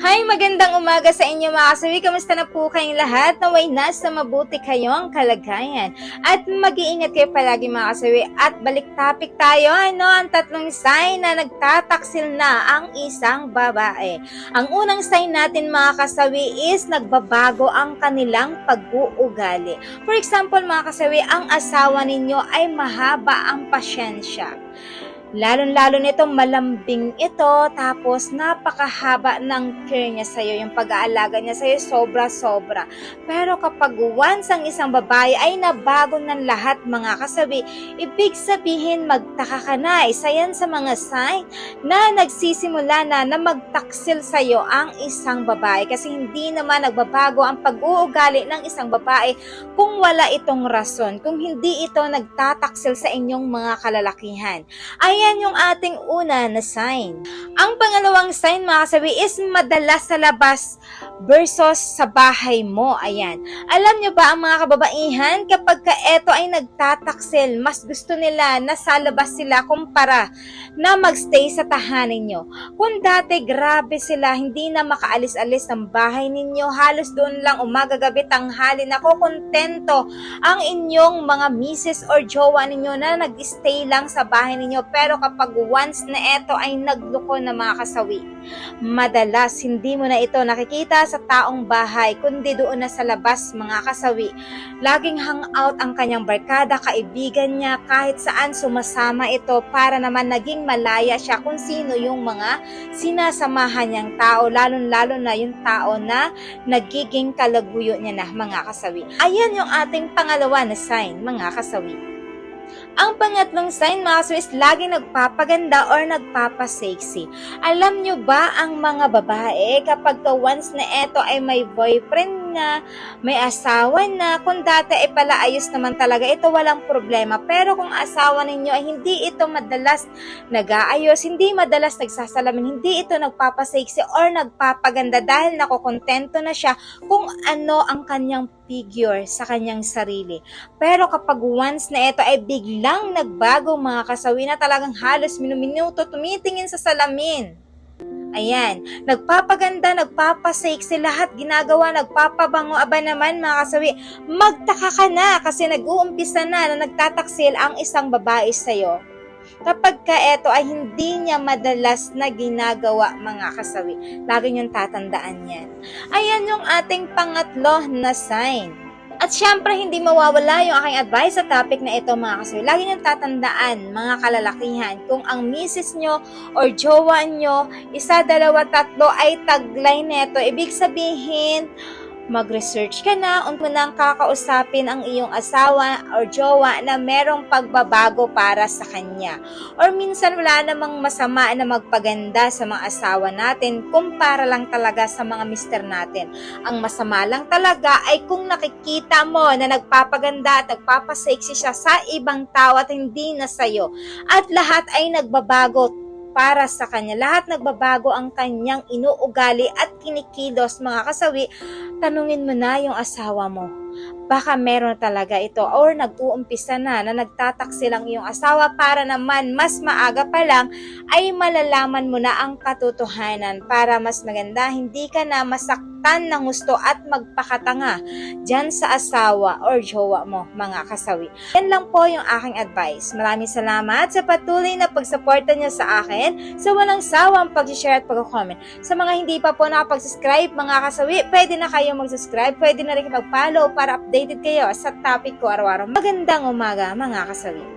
Hi, magandang umaga sa inyo mga kasawi. Kamusta na po kayong lahat? Naway nasa mabuti kayong kalagayan. At mag-iingat kayo palagi mga kasawi. At balik topic tayo, ano, ang tatlong sign na nagtataksil na ang isang babae. Ang unang sign natin mga kasawi is nagbabago ang kanilang pag-uugali. For example mga kasawi, ang asawa ninyo ay mahaba ang pasyensya. Lalong-lalo nito, malambing ito, tapos napakahaba ng care niya sa'yo, yung pag-aalaga niya sa'yo, sobra-sobra. Pero kapag once ang isang babae ay nabago ng lahat mga kasabi, ibig sabihin magtaka ka na. Isa yan sa mga sign na nagsisimula na na magtaksil sa'yo ang isang babae. Kasi hindi naman nagbabago ang pag-uugali ng isang babae kung wala itong rason, kung hindi ito nagtataksil sa inyong mga kalalakihan. Ayan yung ating una na sign. Ang pangalawang sign mga kasabi is madalas sa labas versus sa bahay mo. Ayan. Alam nyo ba ang mga kababaihan kapag ka eto ay nagtataksil, mas gusto nila na sa labas sila kumpara na magstay sa tahanan nyo. Kung dati grabe sila, hindi na makaalis-alis ng bahay ninyo, halos doon lang umaga-gabi tanghali, nako kontento ang inyong mga misis or jowa ninyo na nag-stay lang sa bahay ninyo. Pero kapag once na eto ay nagluko na mga kasawi, madalas hindi mo na ito nakikita sa taong bahay, kundi doon na sa labas mga kasawi. Laging hangout ang kanyang barkada, kaibigan niya, kahit saan sumasama ito para naman naging malaya siya kung sino yung mga sinasamahan niyang tao, lalong-lalo na yung tao na nagiging kalaguyo niya na mga kasawi. Ayan yung ating pangalawa na sign, mga kasawi. Ang pangatlong sign mga kasawi is laging nagpapaganda or nagpapasexy. Alam nyo ba ang mga babae kapag ka once na eto ay may boyfriend na, may asawa na, kung dati ay pala ayos naman talaga, ito walang problema. Pero kung asawa ninyo ay hindi ito madalas nag-aayos, hindi madalas nagsasalamin, hindi ito nagpapasexy or nagpapaganda dahil nakokontento na siya kung ano ang kanyang figure sa kanyang sarili. Pero kapag once na ito ay biglang nagbago mga kasawi na talagang halos minuminuto tumitingin sa salamin. Ayan, nagpapaganda, nagpapasexy, lahat ginagawa, nagpapabango, aba naman mga kasawi, magtaka ka na kasi nag-uumpisa na na nagtataksil ang isang babae sa'yo. Kapag ka eto ay hindi niya madalas na ginagawa mga kasawi, lagi niyong tatandaan yan. Ayan yung ating pangatlo na sign. At syempre, hindi mawawala yung aking advice sa topic na ito mga kasawi. Lagi niyong tatandaan, mga kalalakihan, kung ang misis nyo or jowa nyo, isa, dalawa, tatlo ay taglay neto, ibig sabihin, mag-research ka na, un mo nang kakausapin ang iyong asawa or jowa na merong pagbabago para sa kanya. Or minsan wala namang masama na magpaganda sa mga asawa natin kumpara lang talaga sa mga mister natin. Ang masama lang talaga ay kung nakikita mo na nagpapaganda at nagpapasexy siya sa ibang tao at hindi na sa'yo. At lahat ay nagbabago para sa kanya. Lahat nagbabago ang kanyang inuugali at kinikilos mga kasawi. Tanungin mo na yung asawa mo. Baka meron talaga ito or nag-uumpisa na na nagtataksil ang iyong asawa para naman mas maaga pa lang ay malalaman mo na ang katotohanan para mas maganda hindi ka na masaktan ng gusto at magpakatanga dyan sa asawa or jowa mo mga kasawi. Yan lang po yung aking advice. Maraming salamat sa patuloy na pagsuporta niyo sa akin sa walang sawang pag-share at pag-comment. Sa mga hindi pa po nakapag-subscribe mga kasawi, pwede na kayo mag-subscribe, pwede na rin mag-follow para updated kayo sa topic ko araw-araw. Magandang umaga mga kasawi.